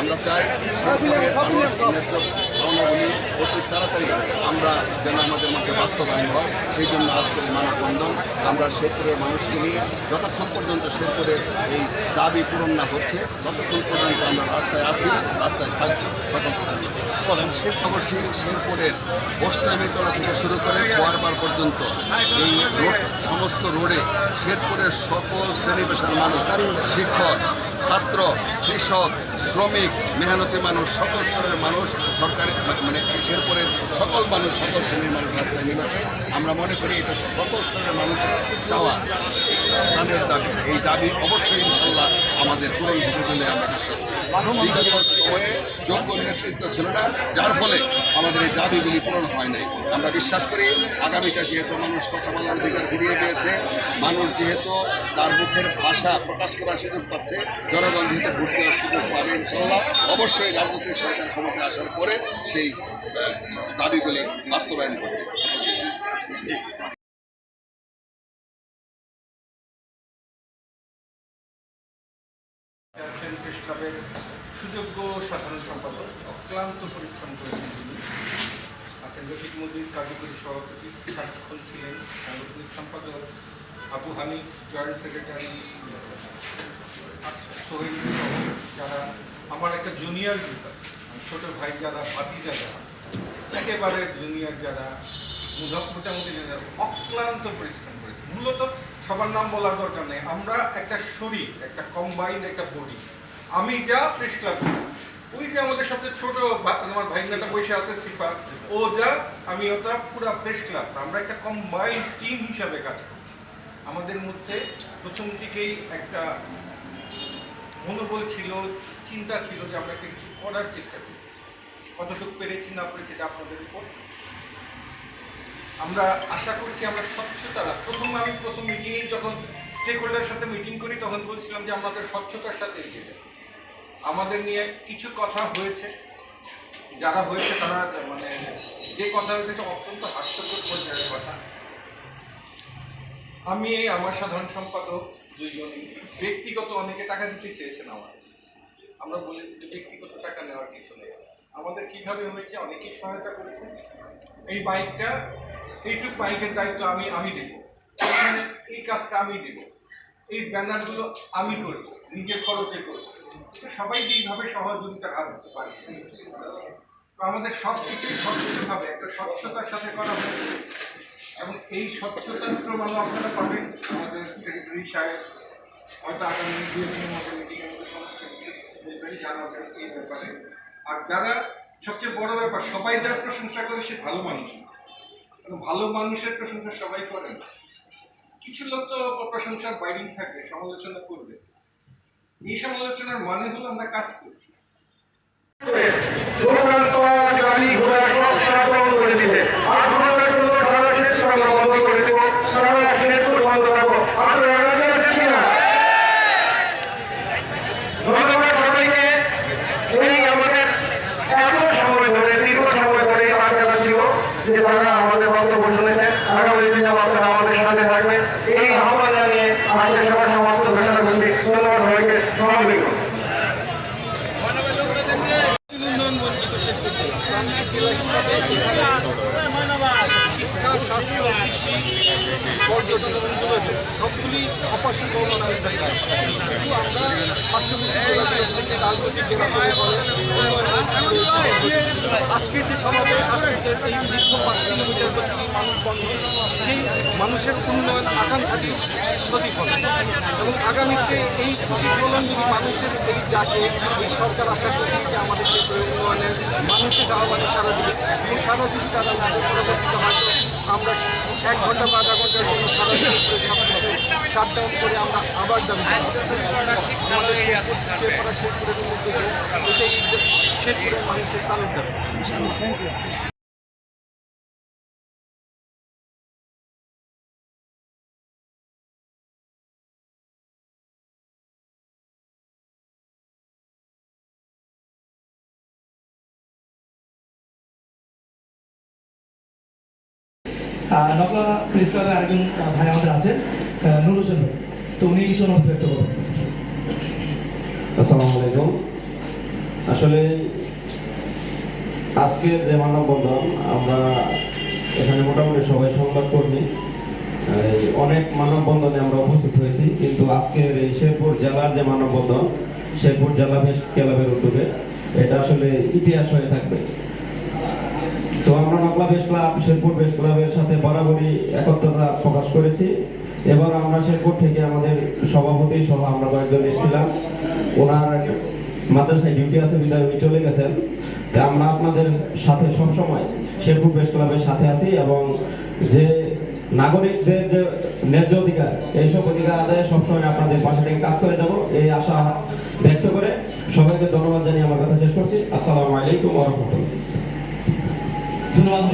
আমরা চাই সরকারের মানুষ ন্যায্য পাওনাগুলি অতি তাড়াতাড়ি আমরা যেন আমাদের মধ্যে বাস্তবায়ন হয় সেই জন্য আজকের এই মানববন্ধন আমরা শেরপুরের মানুষকে নিয়ে যতক্ষণ পর্যন্ত শেরপুরের এই দাবি পূরণ না হচ্ছে ততক্ষণ পর্যন্ত আমরা রাস্তায় আছি রাস্তায় থাকব সকলকে করছি শেরপুরের অষ্টামিতলা থেকে শুরু করে খোয়ারবার পর্যন্ত এই রোড সমস্ত রোডে শেরপুরের সকল শ্রেণি পেশার মানুষ শিক্ষক ছাত্র, কৃষক, শ্রমিক, মেহনতি মানুষ, সকল স্তরের মানুষ সরকারি মানে শেরপুরের সকল মানুষ, সকল শ্রেণির মানুষ রাস্তায় নেমেছে আমরা মনে করি এটা সকল স্তরের মানুষের চাওয়া প্রাণের দাবি। এই দাবি অবশ্যই ইনশাল্লাহ আমাদের পূরণ হবে বলে আমরা বিশ্বাস বিগত সময়ে যোগ্য নেতৃত্ব ছিল না, যার ফলে আমাদের এই দাবিগুলি পূরণ হয় নাই। আমরা বিশ্বাস করি আগামীতে যেহেতু মানুষ কথা বলার অধিকার ফিরিয়ে পেয়েছে, মানুষ যেহেতু তার মুখের ভাষা প্রকাশ করার সুযোগ পাচ্ছে জনগণ যেহেতু ভোট দেওয়ার সুযোগ পাবে ইনশাল্লাহ, অবশ্যই রাজনৈতিক সরকার ক্ষমতায় আসার পরে সেই দাবিগুলি বাস্তবায়ন করবে। সুযোগ্য সাধারণ সম্পাদক অক্লান্ত পরিশ্রম করেছেন তিনি। আছেন রফিক মজিদ, কার্যকরী সভাপতি সাক্ষণ ছিলেন সাংগঠনিক সম্পাদক, আবু হানিফ, জয়েন্ট সেক্রেটারি। সোহেল যারা আমার একটা জুনিয়র গ্রুপ আছে ছোট ভাই যারা ভাতিজা যারা, একেবারে জুনিয়র যারা মোটামুটি যারা অক্লান্ত পরিশ্রম করেছে। মূলত সবার নাম বলার দরকার নেই। আমরা একটা শরীর, একটা কম্বাইন্ড একটা বডি আমি যা প্রেস ক্লাব ওই যে আমাদের সবচেয়ে ছোট আমার ভাইনাটা বসে আছে সিফা ও যা আমি ওটা পুরো প্রেস ক্লাব আমরা একটা কম্বাইন্ড টিম হিসাবে কাজ করছি। আমাদের মধ্যে প্রথম থেকেই একটা মনোবল ছিল, চিন্তা ছিল যে আমরা একটা কিছু করার চেষ্টা করি। কতটুকু পেরেছি না পেরেছি এটা আপনাদের উপর আমরা আশা করছি আমরা স্বচ্ছতা রাখ- প্রথম আমি প্রথম মিটিংয়ে যখন স্টেক হোল্ডার সাথে মিটিং করি, তখন বলছিলাম যে আমাদের স্বচ্ছতার সাথে এগিয়ে। আমাদের নিয়ে কিছু কথা হয়েছে। যারা হয়েছে তারা মানে যে কথা হয়েছে অত্যন্ত হাস্যকর পর্যায়ের কথা। আমি আমার সাধারণ সম্পাদক দুইজন। ব্যক্তিগত অনেকে টাকা দিতে চেয়েছেন আমার। আমরা বলেছি যে ব্যক্তিগত টাকা নেওয়ার কিছু নেই। আমাদের কীভাবে হয়েছে? অনেকেই সহায়তা করেছে এই বাইকটা, এইটুক বাইকের দায়িত্ব আমি আমি দেব এই কাজটা আমি দেব এই ব্যানারগুলো আমি করব, নিজের খরচে করব। সবাই যেইভাবে সহযোগিতার হাত দিতে পারে। তো আমাদের সব কিছুই স্বচ্ছভাবে, একটা স্বচ্ছতার সাথে করা হয়েছে। এবং এই স্বচ্ছতার প্রমাণও আপনারা পাবেন। আমাদের সেক্রেটারি সাহেব হয়তো আগামী দু একদিনের মধ্যে মিটিংয়ের মধ্যে সমস্ত কিছু বলবেন, জানাবেন এই ব্যাপারে। আর যারা সবচেয়ে বড় ব্যাপার, সবাই যার প্রশংসা করে সে ভালো মানুষ ভালো মানুষের প্রশংসা সবাই করে না। কিছু লোক তো প্রশংসার বাইরেই থাকবে সমালোচনা করবে। এই সমালোচনার মানে হলো আমরা কাজ করছি। করে দিবে। আর ঘোড়াটা কোনো সারা রাশির আমরা বন্ধ করে দেবো। সারা রাশির পুরো বন্ধ রাখব। আপনারা রাজি আছেন কিনা? ধন্যবাদ সবাইকে। এই আমাদের এত সময় ধরে, দীর্ঘ সময় ধরে কাজ চালাচ্ছিল, যে তারা আমাদের বক্তব্য শুনেছেন। আগামী দিনে আপনারা আমাদের সাথে থাকবেন। এই আহ্বান জানিয়ে আজকে সভা সমাপ্ত ঘোষণা করছি। ধন্যবাদ সবাইকে। কৃষি পর্যটন সবগুলি অপারেশন করোনার জায়গায় কিন্তু আমরা পার্শ্ববর্তী জেলাগুলো থেকে রাজনৈতিক জেলাগুলো বলে আজকের যে সমাবেশ, আজকের এই পাঁচ কিলোমিটার প্রতি মানুষ বন্ধন, সেই মানুষের উন্নয়ন আকাঙ্ক্ষাটি প্রতিফলন এবং আগামীতে এই প্রতিফলন যদি মানুষের এই ডাকে এই সরকার আশা করছি যে আমাদের ক্ষেত্রে উন্নয়নের মানুষের আহ্বানে সারা দিবে এবং সারা যদি তারা না পরবর্তীতে হয়তো আমরা এক ঘণ্টা বা আধা ঘণ্টার জন্য সারা শাটডাউন করে আমরা আবার দাবি এটাই শেখপুরের মানুষের তালুক দাবি। নকলা প্রেস ক্লাবের আরেকজন ভাই আমাদের আছে আলাইকুম। আসলে আজকে যে মানববন্ধন আমরা এখানে মোটামুটি সবাই সংবাদ কর্মী। অনেক মানববন্ধনে আমরা উপস্থিত হয়েছি, কিন্তু আজকের এই শেরপুর জেলার যে মানববন্ধন শেরপুর জেলা ক্লাবের উদ্যোগে, এটা আসলে ইতিহাস হয়ে থাকবে। তো আমরা নকলা বেশ ক্লাব, শেরপুর বেশ ক্লাবের সাথে বরাবরই একত্রতা প্রকাশ করেছি। এবার আমরা শেরপুর থেকে আমাদের সভাপতি সহ আমরা কয়েকজন এসেছিলাম। ওনার মাদ্রাসায় ডিউটি আছে, বিদায় উনি চলে গেছেন। তা আমরা আপনাদের সাথে সবসময় শেরপুর বেশ ক্লাবের সাথে আছি এবং যে নাগরিকদের যে ন্যায্য অধিকার, এইসব অধিকার আদায়ে সবসময় আপনাদের পাশে থেকে কাজ করে যাব। এই আশা ব্যক্ত করে সবাইকে ধন্যবাদ জানিয়ে আমার কথা শেষ করছি। আসসালামু আলাইকুম ওয়া ধন্যবাদ